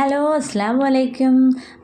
Hello അസ്സാം വലൈക്കും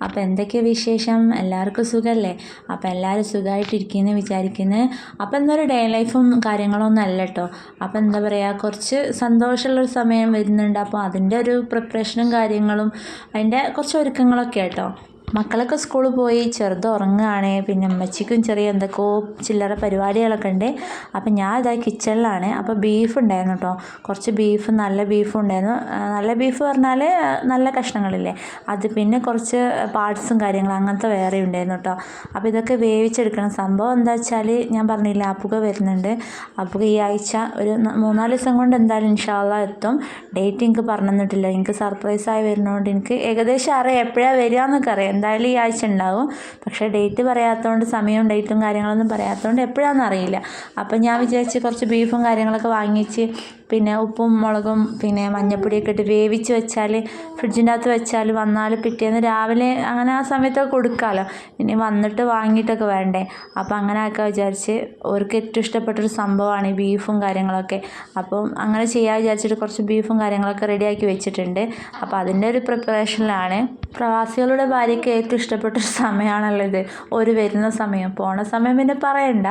അപ്പോൾ എന്തൊക്കെ വിശേഷം? എല്ലാവർക്കും സുഖമല്ലേ അപ്പോൾ എല്ലാവരും സുഖമായിട്ടിരിക്കുന്നു വിചാരിക്കുന്നത് അപ്പോൾ പറയുക ഡേ ലൈഫും കാര്യങ്ങളൊന്നും അല്ല കേട്ടോ അപ്പോൾ എന്താ പറയുക കുറച്ച് സന്തോഷമുള്ളൊരു സമയം വരുന്നുണ്ട്. അപ്പോൾ അതിന്റെ ഒരു പ്രിപ്പറേഷനും കാര്യങ്ങളും അതിന്റെ കുറച്ച് ഒരുക്കങ്ങളൊക്കെ കേട്ടോ മക്കളൊക്കെ സ്കൂളിൽ പോയി ചെറുത് ഉറങ്ങുകയാണ്. പിന്നെ അമ്മച്ചിക്കും ചെറിയ എന്തൊക്കെയോ ചില്ലറ പരിപാടികളൊക്കെ ഉണ്ട്. അപ്പം ഞാൻ ഇതാ കിച്ചണിലാണ്. അപ്പോൾ ബീഫ് ഉണ്ടായിരുന്നു കേട്ടോ. കുറച്ച് ബീഫ് നല്ല ബീഫ് ഉണ്ടായിരുന്നു. നല്ല ബീഫ് പറഞ്ഞാൽ നല്ല കഷ്ണങ്ങളില്ലേ? അത് പിന്നെ കുറച്ച് പാർട്സും കാര്യങ്ങളും അങ്ങനത്തെ വേറെ ഉണ്ടായിരുന്നു കേട്ടോ. അപ്പോൾ ഇതൊക്കെ വേവിച്ചെടുക്കണം. സംഭവം എന്താ വെച്ചാൽ ഞാൻ പറഞ്ഞില്ല അപ്പുക വരുന്നുണ്ട്. അപ്പുക ഈ ആഴ്ച ഒരു മൂന്നാൽ ദിവസം കൊണ്ട് എന്തായാലും ഇൻഷാല്ല എത്തും. ഡേറ്റ് എനിക്ക് പറഞ്ഞു തന്നിട്ടില്ല എനിക്ക് സർപ്രൈസായി വരുന്നതുകൊണ്ട് എനിക്ക് ഏകദേശം അറിയാം. എപ്പോഴാണ് വരിക എന്നൊക്കെ അറിയാം. എന്തായാലും ഈ ആഴ്ച ഉണ്ടാവും. പക്ഷേ ഡേറ്റ് പറയാത്തതുകൊണ്ട് സമയവും ഡേറ്റും കാര്യങ്ങളൊന്നും പറയാത്തതുകൊണ്ട് എപ്പോഴാണെന്ന് അറിയില്ല അപ്പം ഞാൻ വിചാരിച്ച് കുറച്ച് ബീഫും കാര്യങ്ങളൊക്കെ വാങ്ങിച്ച് പിന്നെ ഉപ്പും മുളകും പിന്നെ മഞ്ഞപ്പൊടിയൊക്കെ ഇട്ട് വേവിച്ച് വെച്ചാൽ ഫ്രിഡ്ജിന്റെ അകത്ത് വെച്ചാൽ വന്നാൽ പിറ്റേന്ന് രാവിലെ അങ്ങനെ ആ സമയത്തൊക്കെ കൊടുക്കാമല്ലോ ഇനി വന്നിട്ട് വാങ്ങിയിട്ടൊക്കെ വേണ്ടേ. അപ്പോൾ അങ്ങനെ ആക്കാൻ വിചാരിച്ച് അവർക്ക് ഏറ്റവും ഇഷ്ടപ്പെട്ടൊരു സംഭവമാണ് ഈ ബീഫും കാര്യങ്ങളൊക്കെ. അപ്പം അങ്ങനെ ചെയ്യാൻ വിചാരിച്ചിട്ട് കുറച്ച് ബീഫും കാര്യങ്ങളൊക്കെ റെഡിയാക്കി വെച്ചിട്ടുണ്ട്. അപ്പോൾ അതിന്റെ ഒരു പ്രിപ്പറേഷനിലാണ്. പ്രവാസികളുടെ ഭാര്യയ്ക്ക് ഏറ്റവും ഇഷ്ടപ്പെട്ടൊരു സമയമാണല്ലോ ഇത്. ഒരു വരുന്ന സമയം. പോണ സമയം പിന്നെ പറയണ്ട.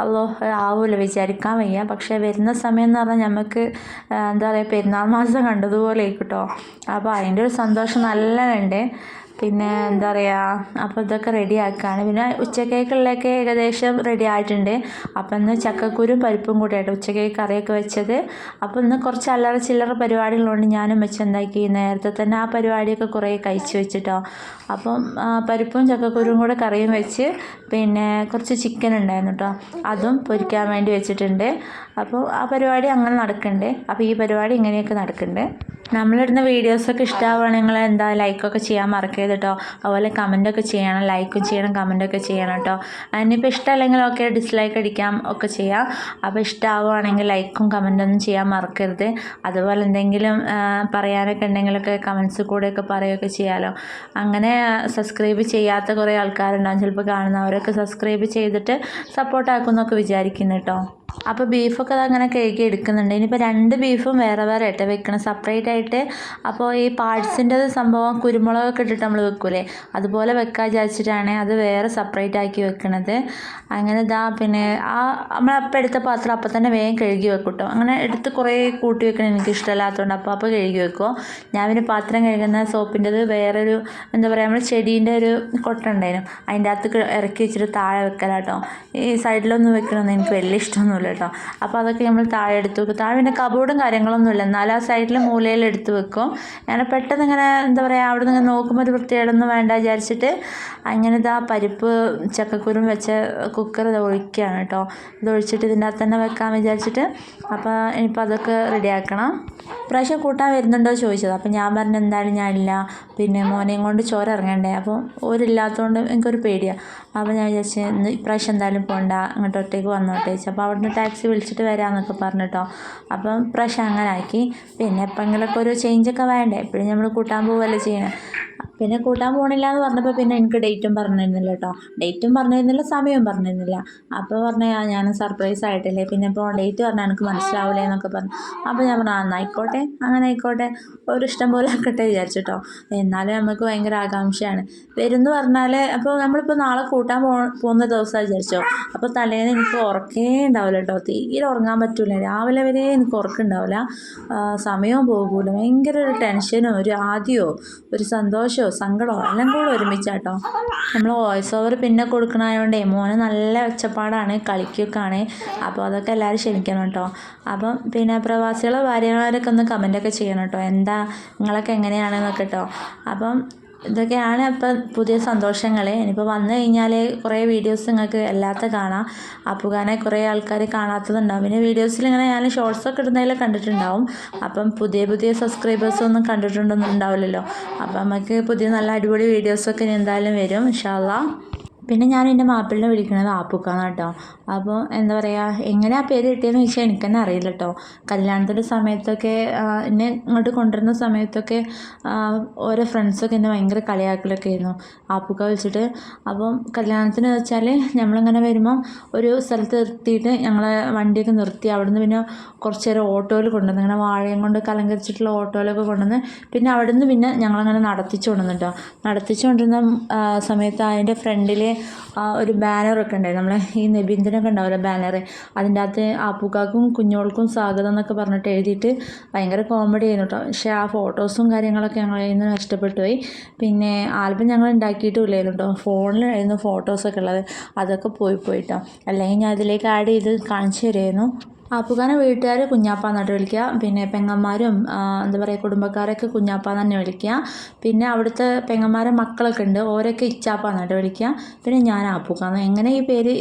അല്ലോ ആവൂല വിചാരിക്കാൻ വയ്യ. പക്ഷേ വരുന്ന സമയം എന്ന് പറഞ്ഞാൽ നമുക്ക് ആ, എന്താ പറയുക പെരുന്നാൾ മാസം കണ്ടതുപോലെ കേട്ടോ അപ്പോൾ അതിന്റെ ഒരു സന്തോഷം നല്ല ഉണ്ട് പിന്നെ എന്താ പറയുക അപ്പോൾ ഇതൊക്കെ റെഡി ആക്കുകയാണ് പിന്നെ ഉച്ചക്കേക്കുള്ളതൊക്കെ ഏകദേശം റെഡി ആയിട്ടുണ്ട്. അപ്പം ഇന്ന് ചക്കക്കുരും പരിപ്പും കൂടിയായിട്ട് ഉച്ചക്കേക്ക് കറിയൊക്കെ വെച്ചത്. അപ്പോൾ ഇന്ന് കുറച്ച് അല്ലറ ചില്ലറ പരിപാടികളുണ്ട്. ഞാനും വെച്ച് എന്താക്കി നേരത്തെ തന്നെ ആ പരിപാടിയൊക്കെ കുറേ കഴിച്ച് വെച്ചിട്ടോ. അപ്പം പരിപ്പും ചക്കക്കുരും കൂടെ കറിയും വെച്ച് പിന്നെ കുറച്ച് ചിക്കൻ ഉണ്ടായിരുന്നു കേട്ടോ അതും പൊരിക്കാൻ വേണ്ടി വെച്ചിട്ടുണ്ട്. അപ്പോൾ ആ പരിപാടി അങ്ങനെ നടക്കണ്ടേ? അപ്പോൾ ഈ പരിപാടി ഇങ്ങനെയൊക്കെ നടക്കുന്നുണ്ട് നമ്മളിടുന്ന വീഡിയോസൊക്കെ ഇഷ്ടമാവുകയാണെങ്കിൽ നിങ്ങൾ എന്താ ലൈക്കൊക്കെ ചെയ്യാൻ മറക്കരുത് കേട്ടോ അതുപോലെ കമന്റൊക്കെ ചെയ്യണം ലൈക്കും ചെയ്യണം കമന്റൊക്കെ ചെയ്യണം കേട്ടോ അതിനിപ്പോൾ ഇഷ്ടമല്ലെങ്കിൽ ഓക്കെ ഡിസ്ലൈക്ക് അടിക്കാം ഒക്കെ ചെയ്യാം. അപ്പോൾ ഇഷ്ടമാവുകയാണെങ്കിൽ ലൈക്കും കമന്റൊന്നും ചെയ്യാൻ മറക്കരുത്. അതുപോലെ എന്തെങ്കിലും പറയാനൊക്കെ ഉണ്ടെങ്കിലൊക്കെ കമൻസ് കൂടെയൊക്കെ പറയുകയൊക്കെ ചെയ്യാമല്ലോ അങ്ങനെ സബ്സ്ക്രൈബ് ചെയ്യാത്ത കുറേ ആൾക്കാരുണ്ടാവും. ചിലപ്പോൾ കാണുന്നവരൊക്കെ സബ്സ്ക്രൈബ് ചെയ്തിട്ട് സപ്പോർട്ടാക്കുമെന്നൊക്കെ വിചാരിക്കുന്നു കേട്ടോ അപ്പോൾ ബീഫൊക്കെ അത് അങ്ങനെ കഴുകി എടുക്കുന്നുണ്ട്. ഇനിയിപ്പോൾ രണ്ട് ബീഫും വേറെ വേറെ ആയിട്ട് വെക്കണം. സെപ്പറേറ്റ് ആയിട്ട് അപ്പോൾ ഈ പാർട്സിന്റെ സംഭവം കുരുമുളകൊക്കെ ഇട്ടിട്ട് നമ്മൾ വെക്കൂലേ? അതുപോലെ വെക്കാൻ വിചാരിച്ചിട്ടാണ് അത് വേറെ സെപ്പറേറ്റ് ആക്കി വെക്കണത്. അങ്ങനെ ഇതാ പിന്നെ ആ നമ്മളപ്പം എടുത്ത പാത്രം അപ്പം തന്നെ വേഗം കഴുകി വെക്കും കേട്ടോ അങ്ങനെ എടുത്ത് കുറേ കൂട്ടി വെക്കണം എനിക്ക് ഇഷ്ടമല്ലാത്തതുകൊണ്ട് അപ്പോൾ അപ്പോൾ കഴുകി വെക്കുമോ ഞാൻ പിന്നെ പാത്രം കഴുകുന്ന സോപ്പിന്റെത് വേറൊരു എന്താ പറയുക നമ്മൾ ചെടീന്റെ ഒരു കൊട്ട ഉണ്ടായിരുന്നു അതിന്റെ അകത്ത് ഇറക്കി വെച്ചിട്ട് താഴെ വെക്കലാട്ടോ. ഈ സൈഡിലൊന്നും വെക്കണമെന്ന് എനിക്ക് വലിയ ഇഷ്ടമൊന്നുമില്ല കേട്ടോ. അപ്പോൾ അതൊക്കെ നമ്മൾ താഴെ എടുത്ത് വെക്കും. താഴെ പിന്നെ കബോർഡും കാര്യങ്ങളൊന്നും ഇല്ല. എന്നാലും ആ സൈഡിൽ മൂലയിൽ എടുത്ത് വെക്കും. ഞാൻ പെട്ടെന്ന് ഇങ്ങനെ എന്താ പറയുക അവിടെ നിന്ന് നോക്കുമ്പോൾ ഒരു വൃത്തികേടൊന്നും വേണ്ട വിചാരിച്ചിട്ട് അങ്ങനെ ഇതാ പരിപ്പ് ചക്കക്കുരും വെച്ച കുക്കർ ഇത് ഒഴിക്കുകയാണ് കേട്ടോ. ഇത് ഒഴിച്ചിട്ട് ഇതിന്റെ അകത്ത് തന്നെ വെക്കാൻ വിചാരിച്ചിട്ട് അപ്പോൾ ഇനിയിപ്പോൾ അതൊക്കെ റെഡിയാക്കണം പ്രാവശ്യം കൂട്ടാൻ വരുന്നുണ്ടോ ചോദിച്ചത്. അപ്പോൾ ഞാൻ പറഞ്ഞു എന്തായാലും ഞാനില്ല പിന്നെ മോനെയും കൊണ്ട് ചോര ഇറങ്ങണ്ടേ? അപ്പോൾ ഓരില്ലാത്തതുകൊണ്ട് എനിക്കൊരു പേടിയാണ് അപ്പോൾ ഞാൻ വിചാരിച്ചു ഇന്ന് ഇപ്രാവശ്യം എന്തായാലും പോകണ്ട അങ്ങോട്ട് ഒറ്റയ്ക്ക് വന്നോട്ടെ. ചോദിച്ചു അപ്പോൾ അവിടുന്ന് ടാക്സി വിളിച്ചിട്ട് വരാമെന്നൊക്കെ പറഞ്ഞിട്ടോ. അപ്പം ഇപ്രാവശ്യം അങ്ങനെ ആക്കി പിന്നെ എപ്പോഴെങ്കിലുമൊക്കെ ഒരു ചേഞ്ചൊക്കെ വേണ്ടേ? എപ്പോഴും നമ്മൾ കൂട്ടാൻ പോവുകയല്ലേ ചെയ്യണേ? പിന്നെ കൂട്ടാൻ പോകണില്ല എന്ന് പറഞ്ഞപ്പോൾ പിന്നെ എനിക്ക് ഡേറ്റും പറഞ്ഞിരുന്നില്ല കേട്ടോ. ഡേറ്റും പറഞ്ഞിരുന്നില്ല സമയവും പറഞ്ഞിരുന്നില്ല. അപ്പോൾ പറഞ്ഞ ഞാൻ സർപ്രൈസ് ആയിട്ടില്ലേ? പിന്നെ ഇപ്പോൾ ഡേറ്റ് പറഞ്ഞാൽ എനിക്ക് മനസ്സിലാവില്ല എന്നൊക്കെ പറഞ്ഞു. അപ്പോൾ ഞാൻ പറഞ്ഞു ആയിക്കോട്ടെ അങ്ങനെ ആയിക്കോട്ടെ. ഒരു ഇഷ്ടം പോലെ ആക്കട്ടെ വിചാരിച്ചു കേട്ടോ. എന്നാലും നമുക്ക് ഭയങ്കര ആകാംക്ഷയാണ്. വരുമെന്ന് പറഞ്ഞാൽ അപ്പോൾ നമ്മളിപ്പോൾ നാളെ കൂട്ടാൻ പോ പോകുന്ന ദിവസം വിചാരിച്ചോ. അപ്പോൾ തലേന്ന് എനിക്ക് ഉറക്കേ ഉണ്ടാവില്ല കേട്ടോ. തീരെ ഉറങ്ങാൻ പറ്റില്ല രാവിലെ വരെ എനിക്ക് ഉറക്കുണ്ടാവില്ല. സമയവും പോകൂല. ഭയങ്കര ഒരു ടെൻഷനോ ഒരു ആദ്യമോ ഒരു സന്തോഷമോ സങ്കടമോ? എല്ലാം കൂടെ ഒരുമിച്ചാട്ടോ. നമ്മൾ വോയിസ് ഓവർ പിന്നെ കൊടുക്കണതായതുകൊണ്ടേ മോന് നല്ല ഒച്ചപ്പാടാണ് കളിക്കൊക്കെയാണ് അപ്പോൾ അതൊക്കെ എല്ലാവരും ക്ഷമിക്കണം കേട്ടോ അപ്പം പിന്നെ പ്രവാസികളെ ഭാര്യമാരൊക്കെ ഒന്ന് കമന്റൊക്കെ ചെയ്യണം കേട്ടോ എന്താ? നിങ്ങളൊക്കെ എങ്ങനെയാണെന്നൊക്കെ കേട്ടോ അപ്പം ഇതൊക്കെയാണ് ഇപ്പം പുതിയ സന്തോഷങ്ങൾ ഇനിയിപ്പോൾ വന്നു കഴിഞ്ഞാൽ കുറേ വീഡിയോസ് നിങ്ങൾക്ക് എല്ലാത്ത കാണാം. അപ്പുകാനെ കുറേ ആൾക്കാർ കാണാത്തതുണ്ടാവും. പിന്നെ വീഡിയോസിൽ ഇങ്ങനെ ഞാൻ ഷോർട്സൊക്കെ ഇടുന്നതിൽ കണ്ടിട്ടുണ്ടാവും. അപ്പം പുതിയ പുതിയ സബ്സ്ക്രൈബേഴ്സൊന്നും കണ്ടിട്ടുണ്ടൊന്നും ഉണ്ടാവില്ലല്ലോ. അപ്പം നമുക്ക് പുതിയ നല്ല അടിപൊളി വീഡിയോസൊക്കെ ഇനി എന്തായാലും വരും. ഇൻഷാല്ലാ പിന്നെ ഞാൻ എന്റെ മാപ്പിളിനെ വിളിക്കുന്നത് ആപ്പുക്കാന്ന് കേട്ടോ അപ്പോൾ എന്താ പറയുക എങ്ങനെ ആ പേര് കിട്ടിയെന്ന് ചോദിച്ചാൽ എനിക്ക് തന്നെ അറിയില്ല കേട്ടോ കല്യാണത്തിന്റെ സമയത്തൊക്കെ എന്നെ ഇങ്ങോട്ട് കൊണ്ടുവരുന്ന സമയത്തൊക്കെ ഓരോ ഫ്രണ്ട്സൊക്കെ എന്നെ ഭയങ്കര കളിയാക്കലൊക്കെ ആയിരുന്നു ആപ്പുക്ക വിളിച്ചിട്ട്. അപ്പം കല്യാണത്തിന് വെച്ചാൽ നമ്മളിങ്ങനെ വരുമ്പം ഒരു സ്ഥലത്ത് നിർത്തിയിട്ട് ഞങ്ങളെ വണ്ടിയൊക്കെ നിർത്തി അവിടുന്ന് പിന്നെ കുറച്ച് നേരം ഓട്ടോയിൽ കൊണ്ടുവന്ന് ഇങ്ങനെ വാഴയും കൊണ്ട് കലങ്കരിച്ചിട്ടുള്ള ഓട്ടോയിലൊക്കെ കൊണ്ടുവന്ന് പിന്നെ അവിടുന്ന് പിന്നെ ഞങ്ങളങ്ങനെ നടത്തിച്ചു കൊണ്ടുവന്നു കേട്ടോ നടത്തിച്ചു കൊണ്ടിരുന്ന സമയത്ത് അതിന്റെ ഫ്രണ്ടിൽ ഒരു ബാനറൊക്കെ ഉണ്ടായി. നമ്മളെ ഈ നബീന്ദിനൊക്കെ ഉണ്ടാവില്ല ബാനർ അതിന്റെ അകത്ത് ആപ്പുക്കാക്കും കുഞ്ഞോൾക്കും സ്വാഗതം എന്നൊക്കെ പറഞ്ഞിട്ട് എഴുതിയിട്ട് ഭയങ്കര കോമഡി ആയിരുന്നു കേട്ടോ പക്ഷേ ആ ഫോട്ടോസും കാര്യങ്ങളൊക്കെ ഞങ്ങളിൽ നിന്ന് നഷ്ടപ്പെട്ടു പോയി. പിന്നെ ആൽബം ഞങ്ങൾ ഉണ്ടാക്കിയിട്ടുമില്ലായിരുന്നു കേട്ടോ ഫോണിലായിരുന്നു ഫോട്ടോസൊക്കെ ഉള്ളത്. അതൊക്കെ പോയി പോയിട്ടോ അല്ലെങ്കിൽ ഞാൻ അതിലേക്ക് ആഡ് ചെയ്ത് കാണിച്ചു തരുമായിരുന്നു. ആപ്പുകാരനെ വീട്ടുകാർ കുഞ്ഞാപ്പ എന്നിട്ട് വിളിക്കുക. പിന്നെ പെങ്ങന്മാരും എന്താ പറയുക കുടുംബക്കാരൊക്കെ കുഞ്ഞാപ്പ തന്നെ വിളിക്കുക. പിന്നെ അവിടുത്തെ പെങ്ങന്മാരെ മക്കളൊക്കെ ഉണ്ട്. ഓരൊക്കെ ഇച്ചാപ്പ എന്നിട്ട് വിളിക്കുക. പിന്നെ ഞാൻ ആപ്പുക്കാന്ന് എങ്ങനെ ഈ പേര്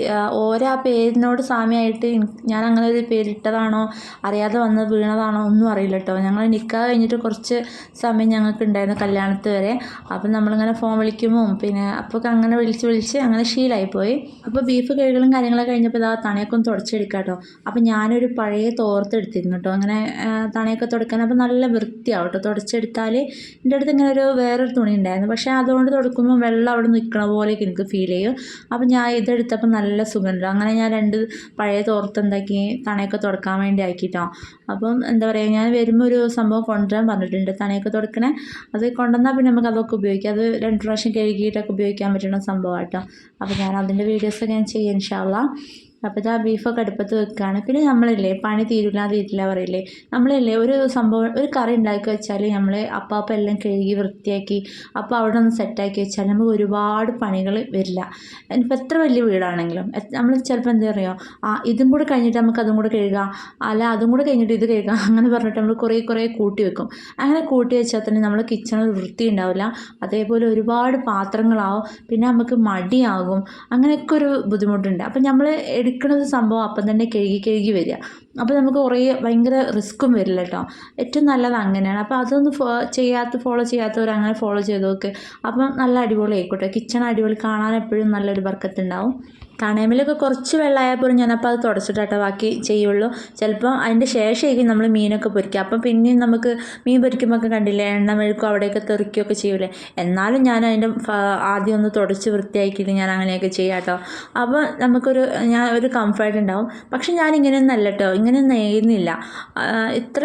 ഓരോ ആ പേരിനോട് സാമ്യമായിട്ട് ഞാൻ അങ്ങനെ ഒരു പേരിട്ടതാണോ അറിയാതെ വന്ന് വീണതാണോ ഒന്നും അറിയില്ല കേട്ടോ ഞങ്ങൾ നിൽക്കാതെ കഴിഞ്ഞിട്ട് കുറച്ച് സമയം ഞങ്ങൾക്ക് ഉണ്ടായിരുന്നു കല്യാണത്ത് വരെ. അപ്പം നമ്മളിങ്ങനെ ഫോൺ വിളിക്കുമ്പോൾ പിന്നെ അപ്പോൾ അങ്ങനെ വിളിച്ച് വിളിച്ച് അങ്ങനെ ശീലമായി പോയി അപ്പോൾ ബീഫ് കഴുകലും കാര്യങ്ങളൊക്കെ കഴിഞ്ഞപ്പോൾ ഇതാ തണയൊക്കെ ഒന്ന് തുടച്ചെടുക്കാം കേട്ടോ അപ്പം ഞാനൊരു പഴയ തോർത്തെടുത്തിരുന്നു കേട്ടോ. അങ്ങനെ തണയൊക്കെ തുടക്കാൻ അപ്പോൾ നല്ല വൃത്തിയാവും കേട്ടോ. തുടച്ചെടുത്താൽ എന്റെ അടുത്ത് ഇങ്ങനെ ഒരു വേറൊരു തുണി ഉണ്ടായിരുന്നു. പക്ഷേ അതുകൊണ്ട് തുടക്കുമ്പോൾ വെള്ളം അവിടെ നിൽക്കണ പോലെയൊക്കെ എനിക്ക് ഫീൽ ചെയ്യും. അപ്പോൾ ഞാൻ ഇതെടുത്തപ്പോൾ നല്ല സുഖമുണ്ട്. അങ്ങനെ ഞാൻ രണ്ട് പഴയ തോർത്ത് എന്താക്കി തണയൊക്കെ തുടക്കാൻ വേണ്ടി ആക്കിയിട്ടോ അപ്പം എന്താ പറയുക ഞാൻ വരുമ്പോൾ ഒരു സംഭവം കൊണ്ടുവരാൻ പറഞ്ഞിട്ടുണ്ട്. തണയൊക്കെ തുടക്കണേ അത് കൊണ്ടുവന്നാൽ പിന്നെ നമുക്ക് അതൊക്കെ ഉപയോഗിക്കാം. അത് രണ്ട് പ്രാവശ്യം കഴുകിയിട്ടൊക്കെ ഉപയോഗിക്കാൻ പറ്റുന്ന സംഭവമായിട്ടോ കേട്ടോ അപ്പോൾ ഞാൻ അതിന്റെ വീഡിയോസൊക്കെ ഞാൻ ചെയ്യാം ഇൻഷാല്ല അപ്പോൾ ആ ബീഫൊക്കെ അടുപ്പത്ത് വെക്കുകയാണ് പിന്നെ നമ്മളില്ലേ പണി തീരില്ല തീരില്ല പറയില്ലേ? നമ്മളില്ലേ ഒരു സംഭവം ഒരു കറി ഉണ്ടാക്കി വെച്ചാൽ നമ്മൾ അപ്പം എല്ലാം കഴുകി വൃത്തിയാക്കി അപ്പോൾ അവിടെ ഒന്ന് സെറ്റാക്കി വെച്ചാൽ നമുക്ക് ഒരുപാട് പണികൾ വരില്ല. ഇനിയിപ്പോൾ എത്ര വലിയ വീടാണെങ്കിലും നമ്മൾ ചിലപ്പോൾ എന്താ പറയുക ആ ഇതും കൂടെ കഴിഞ്ഞിട്ട് നമുക്ക് അതും കൂടെ കഴുകാം. അല്ല അതും കൂടെ കഴിഞ്ഞിട്ട് ഇത് കഴുകാം. അങ്ങനെ പറഞ്ഞിട്ട് നമ്മൾ കുറേ കുറേ കൂട്ടി വെക്കും. അങ്ങനെ കൂട്ടി വെച്ചാൽ തന്നെ നമ്മൾ കിച്ചണിൽ വൃത്തി ഉണ്ടാവില്ല. അതേപോലെ ഒരുപാട് പാത്രങ്ങളാവും. പിന്നെ നമുക്ക് മടിയാകും. അങ്ങനെയൊക്കെ ഒരു ബുദ്ധിമുട്ടുണ്ട്. അപ്പം നമ്മൾ എടുക്കുന്നത് സംഭവം അപ്പം തന്നെ കഴുകി കഴുകി വരിക. അപ്പോൾ നമുക്ക് കുറേ ഭയങ്കര റിസ്ക്കും വരില്ല കേട്ടോ. ഏറ്റവും നല്ലത് അങ്ങനെയാണ്. അപ്പോൾ അതൊന്ന് ചെയ്യാത്ത ഫോളോ ചെയ്യാത്തവർ അങ്ങനെ ഫോളോ ചെയ്ത് നോക്ക്. അപ്പം നല്ല അടിപൊളി ആയിക്കോട്ടെ. കിച്ചൺ അടിപൊളി. കാണാൻ എപ്പോഴും നല്ലൊരു ബർക്കത്തുണ്ടാവും. കണേമിലൊക്കെ കുറച്ച് വെള്ളമായാൽ പോലും ഞാനപ്പോൾ അത് തുടച്ചിട്ടാട്ടോ ബാക്കി ചെയ്യുള്ളൂ. ചിലപ്പോൾ അതിന്റെ ശേഷമായിരിക്കും നമ്മൾ മീനൊക്കെ പൊരിക്കുക. അപ്പം പിന്നെയും നമുക്ക് മീൻ പൊരിക്കുമ്പോൾ ഒക്കെ കണ്ടില്ലേ എണ്ണ മെഴുക്കും അവിടെയൊക്കെ തെറിക്കുകയൊക്കെ ചെയ്യൂലേ. എന്നാലും ഞാൻ അതിന്റെ ആദ്യം ഒന്ന് തുടച്ച് വൃത്തിയാക്കിയിട്ട് ഞാൻ അങ്ങനെയൊക്കെ ചെയ്യാം കേട്ടോ അപ്പോൾ നമുക്കൊരു ഞാൻ ഒരു കംഫർട്ട് ഉണ്ടാവും. പക്ഷെ ഞാൻ ഇങ്ങനെയൊന്നും അല്ല കേട്ടോ ഇങ്ങനെ നെയ്യുന്നില്ല ഇത്ര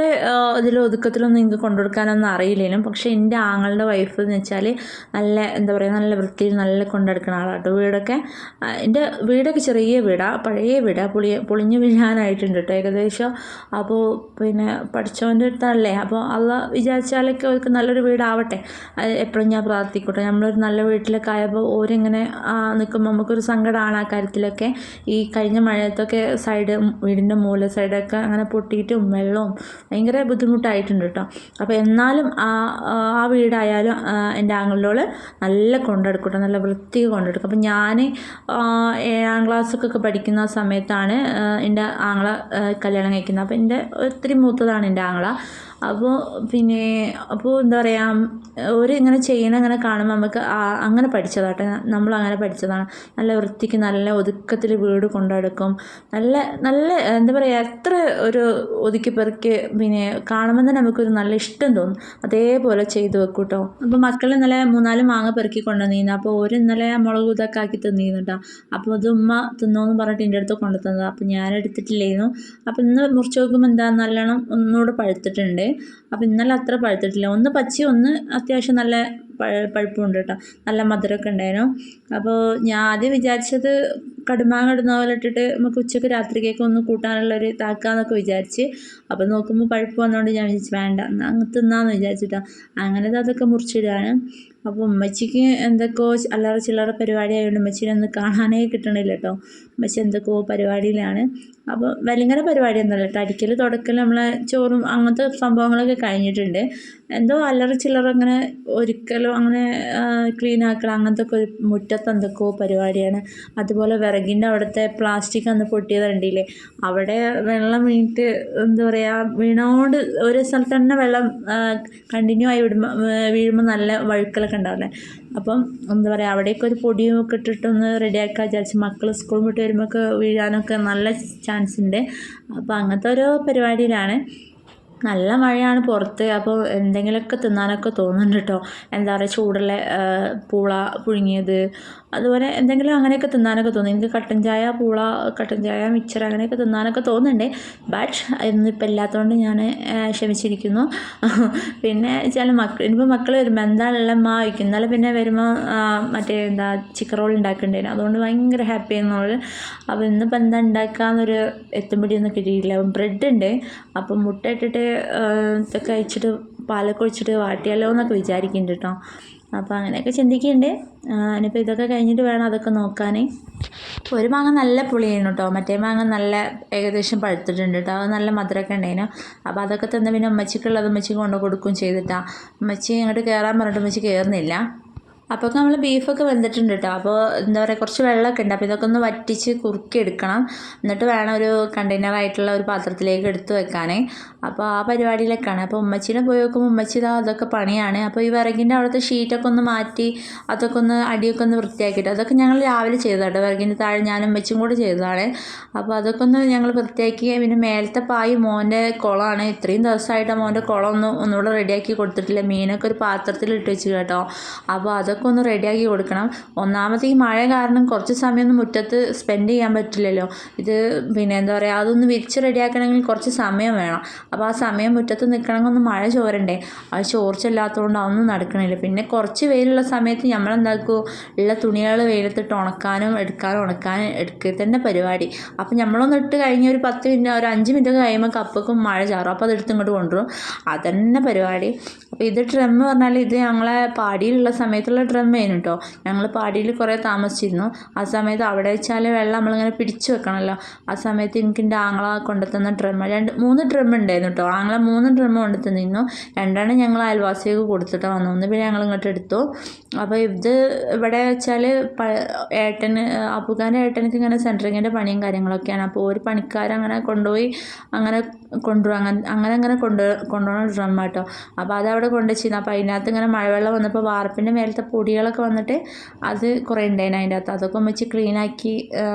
ഇതിൽ ഒതുക്കത്തിലൊന്നും എനിക്ക് കൊണ്ടുകൊടുക്കാനൊന്നും അറിയില്ലേനും പക്ഷേ എന്റെ ആങ്ങളുടെ വൈഫ് എന്ന് വെച്ചാൽ നല്ല എന്താ പറയുക നല്ല വൃത്തിയിൽ നല്ല കൊണ്ടെടുക്കുന്ന ആളാട്ടോ വീടൊക്കെ. എന്റെ വീടൊക്കെ ചെറിയ വീടാണ് പഴയ വീടാണ് പൊളി പൊളിഞ്ഞു വീഴാനായിട്ടുണ്ട് കേട്ടോ ഏകദേശം. അപ്പോൾ പിന്നെ പഠിച്ചവന്റെ അടുത്തല്ലേ അപ്പോൾ അള്ള വിചാരിച്ചാലൊക്കെ അവർക്ക് നല്ലൊരു വീടാവട്ടെ. എപ്പോഴും ഞാൻ പ്രാർത്ഥിക്കട്ടെ. നമ്മളൊരു നല്ല വീട്ടിലൊക്കെ ആയപ്പോൾ ഓരിങ്ങനെ നിൽക്കുമ്പോൾ നമുക്കൊരു സങ്കടമാണ് ആ കാര്യത്തിലൊക്കെ. ഈ കഴിഞ്ഞ മഴയത്തൊക്കെ സൈഡ് വീടിന്റെ മൂല സൈഡൊക്കെ അങ്ങനെ പൊട്ടിയിട്ടും വെള്ളവും ഭയങ്കര ബുദ്ധിമുട്ടായിട്ടുണ്ട് കേട്ടോ അപ്പോൾ എന്നാലും ആ ആ വീടായാലും എന്റെ ആങ്ങളിലോൾ നല്ല കൊണ്ടെടുക്കട്ടെ നല്ല വൃത്തി കൊണ്ടെടുക്കും. അപ്പോൾ ഞാൻ ഏഴാം ക്ലാസ്സൊക്കെ പഠിക്കുന്ന സമയത്താണ് എന്റെ ആങ്ങള കല്യാണം കഴിക്കുന്നത്. അപ്പോൾ എന്റെ ഒത്തിരി മൂത്തതാണ് എന്റെ ആങ്ങള. അപ്പോൾ പിന്നെ അപ്പോൾ എന്താ പറയുക ഒരു ഇങ്ങനെ ചെയ്യണ ഇങ്ങനെ കാണുമ്പോൾ നമുക്ക് അങ്ങനെ പഠിച്ചതാട്ടെ. നമ്മൾ അങ്ങനെ പഠിച്ചതാണ്. നല്ല വൃത്തിക്ക് നല്ല ഒതുക്കത്തിൽ വീട് കൊണ്ടെടുക്കും. നല്ല നല്ല എന്താ പറയുക എത്ര ഒരു ഒതുക്കി പെറുക്കി പിന്നെ കാണുമ്പോൾ തന്നെ നമുക്കൊരു നല്ല ഇഷ്ടം തോന്നും. അതേപോലെ ചെയ്ത് വെക്കും കേട്ടോ അപ്പോൾ മക്കൾ ഇന്നലെ മൂന്നാൽ മാങ്ങ പെറുക്കി കൊണ്ടുവന്നിരുന്നു അപ്പോൾ ഒരു ഇന്നലെ മുളക് ഇതൊക്കെ ആക്കി തന്നിരുന്നു കേട്ടോ അപ്പോൾ അത് ഉമ്മ തിന്നോന്ന് പറഞ്ഞിട്ട് എന്റെ അടുത്ത് കൊണ്ടു തന്നത് അപ്പോൾ ഞാൻ എടുത്തിട്ടില്ലായിരുന്നു അപ്പോൾ ഇന്ന് മുറിച്ച് നോക്കുമ്പോൾ എന്താ നല്ലോണം ഒന്നുകൂടെ പഴുത്തിട്ടുണ്ട്. അപ്പോൾ ഇന്നലെ അത്ര പഴുത്തിട്ടില്ല. ഒന്ന് പച്ചി ഒന്ന് അത്യാവശ്യം നല്ല പഴുപ്പുണ്ട് കേട്ടോ നല്ല മധുരമൊക്കെ ഉണ്ടായിരുന്നു. അപ്പോൾ ഞാൻ ആദ്യം വിചാരിച്ചത് കടുമാങ്ങ ഇടുന്ന പോലെ ഇട്ടിട്ട് നമുക്ക് ഉച്ചയ്ക്ക് രാത്രിക്കൊക്കെ ഒന്ന് കൂട്ടാനുള്ളൊരു താക്കാന്നൊക്കെ വിചാരിച്ച്. അപ്പോൾ നോക്കുമ്പോൾ പഴുപ്പ് വന്നുകൊണ്ട് ഞാൻ വിചാരിച്ചു വേണ്ട അങ്ങ് തിന്നാന്ന് വിചാരിച്ചിട്ടാണ് അങ്ങനെ അതൊക്കെ മുറിച്ചിടുകയാണ്. അപ്പോൾ ഉമ്മച്ചിക്ക് എന്തൊക്കെയോ അല്ലറ ചില്ലറ പരിപാടി ആയതുകൊണ്ട് ഉമ്മച്ചിനെ ഒന്ന് കാണാനേ കിട്ടണില്ല കേട്ടോ. ഉമ്മച്ചി എന്തൊക്കെയോ പരിപാടിയിലാണ്. അപ്പോൾ വലിങ്ങനെ പരിപാടിയൊന്നുമല്ല കേട്ടോ. അടിക്കൽ തുടക്കൽ നമ്മളെ ചോറും അങ്ങനത്തെ സംഭവങ്ങളൊക്കെ കഴിഞ്ഞിട്ടുണ്ട്. എന്തോ അല്ലറ ചില്ലറ അങ്ങനെ ഒരിക്കലും അങ്ങനെ ക്ലീൻ ആക്കണം അങ്ങനത്തെ ഒക്കെ ഒരു മുറ്റത്ത് എന്തൊക്കെയോ പരിപാടിയാണ്. അതുപോലെ വിറകിന്റെ അവിടുത്തെ പ്ലാസ്റ്റിക് അന്ന് പൊട്ടിയത് കണ്ടില്ലേ? അവിടെ വെള്ളം വീണിട്ട് എന്താ പറയുക വീണോണ്ട് ഒരു സ്ഥലത്ത് തന്നെ വെള്ളം കണ്ടിന്യൂ ആയി വിടുമ്പോൾ വീഴുമ്പോൾ നല്ല വഴുക്കലൊക്കെ ഉണ്ടാവില്ലേ? അപ്പം എന്താ പറയുക അവിടെയൊക്കെ ഒരു പൊടിയൊക്കെ ഒക്കെ ഇട്ടിട്ടൊന്ന് റെഡിയാക്കാൻ വിചാരിച്ച് മക്കൾ സ്കൂൾ വിട്ട് വരുമ്പോഴൊക്കെ വീഴാനൊക്കെ നല്ല ചാൻസ് ഉണ്ട്. അപ്പോൾ അങ്ങനത്തെ ഓരോ പരിപാടിയിലാണ്. നല്ല മഴയാണ് പുറത്ത് അപ്പോൾ എന്തെങ്കിലുമൊക്കെ തിന്നാനൊക്കെ തോന്നുന്നുണ്ട് കേട്ടോ എന്താ പറയുക ചൂടുള്ള പൂള പുഴുങ്ങിയത് അതുപോലെ എന്തെങ്കിലും അങ്ങനെയൊക്കെ തിന്നാനൊക്കെ തോന്നി. എനിക്ക് കട്ടൻ ചായ പൂള കട്ടൻ ചായ മിച്ചർ അങ്ങനെയൊക്കെ തിന്നാനൊക്കെ തോന്നുന്നുണ്ട്. ബട്ട് ഇന്നിപ്പോൾ ഇല്ലാത്തതുകൊണ്ട് ഞാൻ ക്ഷമിച്ചിരിക്കുന്നു. പിന്നെ ചില മക്കൾ ഇനിയിപ്പോൾ മക്കൾ വരുമ്പോൾ എന്താണുള്ള മാ വയ്ക്കും എന്നാലും പിന്നെ വരുമ്പോൾ മറ്റേ എന്താ ചിക്കൻ റോൾ ഉണ്ടാക്കേണ്ടതിന് അതുകൊണ്ട് ഭയങ്കര ഹാപ്പി ആയിരുന്നു അപ്പോൾ ഇന്നിപ്പോൾ എന്താ ഉണ്ടാക്കാമെന്നൊരു എത്തുമ്പടിയൊന്നും കിട്ടിയിട്ടില്ല. ബ്രെഡ് ഉണ്ട്. അപ്പം മുട്ട ഇട്ടിട്ട് ഇതൊക്കെ അയച്ചിട്ട് പാലൊക്കെ ഒഴിച്ചിട്ട് വാട്ടിയാലോ എന്നൊക്കെ വിചാരിക്കുന്നുണ്ട് കേട്ടോ അപ്പോൾ അങ്ങനെയൊക്കെ ചിന്തിക്കുന്നുണ്ട്. ഇനിയിപ്പോൾ ഇതൊക്കെ കഴിഞ്ഞിട്ട് വേണം അതൊക്കെ നോക്കാൻ ഒരു മാങ്ങ നല്ല പുളിയാണ് കേട്ടോ മറ്റേ മാങ്ങ നല്ല ഏകദേശം പഴുത്തിട്ടുണ്ട് കേട്ടോ അത് നല്ല മധുരമൊക്കെ ഉണ്ടായിരുന്നു. അപ്പോൾ അതൊക്കെ തന്നെ പിന്നെ ഉമ്മച്ചിക്കുള്ളത് ഉമ്മച്ചിക്ക് കൊണ്ടു കൊടുക്കുകയും ചെയ്തിട്ടാണ് ഉമ്മച്ചി അങ്ങോട്ട് കയറാൻ പറഞ്ഞിട്ട് ഉമ്മച്ചി കയറുന്നില്ല അപ്പോൾ നമ്മൾ ബീഫൊക്കെ വെന്തിട്ടുണ്ട് കേട്ടോ അപ്പോൾ എന്താ പറയുക കുറച്ച് വെള്ളമൊക്കെ ഉണ്ട്. അപ്പോൾ ഇതൊക്കെ ഒന്ന് വറ്റിച്ച് കുറുക്കി എടുക്കണം എന്നിട്ട് വേണം ഒരു കണ്ടെയ്നറായിട്ടുള്ള ഒരു പാത്രത്തിലേക്ക് എടുത്തു വെക്കാനേ. അപ്പോൾ ആ പരിപാടിയിലൊക്കെയാണ്. അപ്പോൾ ഉമ്മച്ചീനെ പോയി നോക്കുമ്പോൾ ഉമ്മച്ചി ഇതാ അതൊക്കെ പണിയാണ്. അപ്പോൾ ഈ വിറകിന്റെ അവിടുത്തെ ഷീറ്റൊക്കെ ഒന്ന് മാറ്റി അതൊക്കെ ഒന്ന് അടിയൊക്കെ ഒന്ന് വൃത്തിയാക്കിയിട്ട് അതൊക്കെ ഞങ്ങൾ രാവിലെ ചെയ്തതാണ് വിറകിന്റെ താഴെ ഞാൻ ഉമ്മച്ചും കൂടെ ചെയ്തതാണ്. അപ്പോൾ അതൊക്കെ ഒന്ന് ഞങ്ങൾ വൃത്തിയാക്കി പിന്നെ മേലത്തെ പായി മോന്റെ കുളമാണ് ഇത്രയും ദിവസമായിട്ട് മോന്റെ കുളം ഒന്ന് ഒന്നുകൂടെ റെഡിയാക്കി കൊടുത്തിട്ടില്ല. മീനൊക്കെ ഒരു പാത്രത്തിൽ ഇട്ട് വെച്ച് കേട്ടോ. അപ്പോൾ അതൊക്കെ അതൊക്കെ ഒന്ന് റെഡിയാക്കി കൊടുക്കണം. ഒന്നാമത് ഈ മഴ കാരണം കുറച്ച് സമയമൊന്നും മുറ്റത്ത് സ്പെൻഡ് ചെയ്യാൻ പറ്റില്ലല്ലോ. ഇത് പിന്നെ എന്താ പറയുക അതൊന്ന് വിരിച്ച് റെഡിയാക്കണമെങ്കിൽ കുറച്ച് സമയം വേണം. അപ്പോൾ ആ സമയം മുറ്റത്ത് നിൽക്കണമെങ്കിൽ ഒന്ന് മഴ ചോരണ്ടേ? അത് ചോർച്ചില്ലാത്തതുകൊണ്ട് അതൊന്നും നടക്കണില്ല. പിന്നെ കുറച്ച് വെയിലുള്ള സമയത്ത് നമ്മളെന്താക്കുമോ ഉള്ള തുണികൾ വെയിലത്തിട്ട് ഉണക്കാനും എടുക്കാനും ഉണക്കാനും എടുക്കുക തന്നെ പരിപാടി. അപ്പോൾ നമ്മളൊന്ന് ഇട്ട് കഴിഞ്ഞ ഒരു പത്ത് മിനിറ്റ് ഒരു അഞ്ച് മിനിറ്റ് ഒക്കെ കഴിയുമ്പോൾ കപ്പക്കും മഴ ചാറും. അപ്പോൾ അതെടുത്ത് ഇങ്ങോട്ട് കൊണ്ടുവരും. അതന്നെ പരിപാടി. അപ്പോൾ ഇത് ട്രെം പറഞ്ഞാൽ ഇത് ഞങ്ങളെ പാടിയിലുള്ള സമയത്തുള്ള ഡ്രം ആയിരുന്നു കേട്ടോ ഞങ്ങൾ പാടിയിൽ കുറേ താമസിച്ചിരുന്നു. ആ സമയത്ത് അവിടെ വെച്ചാൽ വെള്ളം നമ്മളിങ്ങനെ പിടിച്ചു വെക്കണമല്ലോ ആ സമയത്ത് എനിക്ക് എന്റെ ആങ്ങള കൊണ്ടുത്തന്ന ഡ്രം രണ്ട് മൂന്ന് ഡ്രം ഉണ്ടായിരുന്നു കേട്ടോ ആങ്ങള മൂന്ന് ഡ്രം കൊണ്ടുത്തന്നിരുന്നു രണ്ടാണ് ഞങ്ങൾ അയൽവാസികൾക്ക് കൊടുത്തിട്ട് വന്നു ഒന്ന് പിന്നെ ഞങ്ങൾ ഇങ്ങോട്ട് എടുത്തു. അപ്പോൾ ഇത് ഇവിടെ വെച്ചാൽ ഏട്ടന് അപ്പുക്കാന്റെ ഏട്ടനക്ക് ഇങ്ങനെ സെന്ററിങ്ങിന്റെ പണിയും കാര്യങ്ങളൊക്കെയാണ്. അപ്പോൾ ഒരു പണിക്കാരങ്ങനെ കൊണ്ടുപോയി അങ്ങനെ കൊണ്ടുപോകും അങ്ങനെ അങ്ങനെ അങ്ങനെ കൊണ്ട് കൊണ്ടുപോകുന്ന ഡ്രം കേട്ടോ അപ്പോൾ അതവിടെ കൊണ്ടുവച്ചിരുന്നു. അപ്പോൾ അതിനകത്ത് ഇങ്ങനെ മഴവെള്ളം വന്നപ്പോൾ വാർപ്പിന്റെ മേലത്തെ പൊടികളൊക്കെ വന്നിട്ട് അത് കുറേ ഉണ്ടായിരുന്നു അതിന്റെ അകത്ത്. അതൊക്കെ വെച്ച് ക്ലീനാക്കി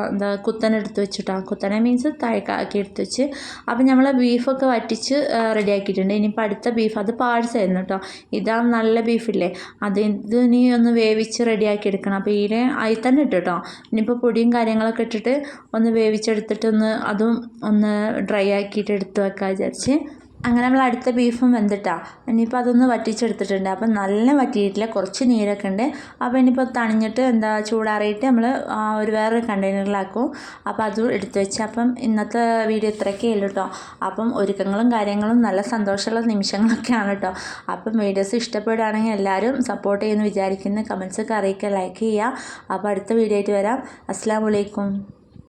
എന്താ കുത്തനെ എടുത്ത് വെച്ചിട്ടാ. കുത്തനെ മീൻസ് തഴക്കാക്കി എടുത്ത് വെച്ച്. അപ്പം നമ്മൾ ബീഫൊക്കെ വറ്റിച്ച് റെഡിയാക്കിയിട്ടുണ്ട് ഇനിയിപ്പോൾ അടുത്ത ബീഫ് അത് പാഴ്സായിരുന്നു കേട്ടോ ഇതാ നല്ല ബീഫില്ലേ അത് ഇത് ഇനി ഒന്ന് വേവിച്ച് റെഡിയാക്കി എടുക്കണം. അപ്പോൾ ഇതിനെ അതിൽ തന്നെ ഇട്ടു കേട്ടോ ഇനിയിപ്പോൾ പൊടിയും കാര്യങ്ങളൊക്കെ ഇട്ടിട്ട് ഒന്ന് വേവിച്ചെടുത്തിട്ട് ഒന്ന് അതും ഒന്ന് ഡ്രൈ ആക്കിയിട്ട് എടുത്ത് വെക്കാൻ വിചാരിച്ച്. അങ്ങനെ നമ്മൾ അടുത്ത ബീഫും വെന്തിട്ടാണ് ഇനിയിപ്പോൾ അതൊന്ന് വറ്റിച്ചെടുത്തിട്ടുണ്ട്. അപ്പം നല്ല വറ്റിയിട്ടില്ല. കുറച്ച് നീരൊക്കെ ഉണ്ട്. അപ്പോൾ ഇനിയിപ്പോൾ തണിഞ്ഞിട്ട് എന്താ ചൂടാറിയിട്ട് നമ്മൾ ഒരു വേറൊരു കണ്ടെയ്നറിലാക്കും. അപ്പോൾ അത് എടുത്തു വെച്ച് അപ്പം ഇന്നത്തെ വീഡിയോ ഇത്രയൊക്കെ ഉള്ളൂ കേട്ടോ അപ്പം ഒരുക്കങ്ങളും കാര്യങ്ങളും നല്ല സന്തോഷമുള്ള നിമിഷങ്ങളൊക്കെയാണ് കേട്ടോ അപ്പം വീഡിയോസ് ഇഷ്ടപ്പെടുകയാണെങ്കിൽ എല്ലാവരും സപ്പോർട്ട് ചെയ്യുമെന്ന് വിചാരിക്കുന്ന. കമൻസൊക്കെ അറിയിക്കുക ലൈക്ക് ചെയ്യുക. അപ്പോൾ അടുത്ത വീഡിയോ ആയിട്ട് വരാം. അസ്സാം വലൈക്കും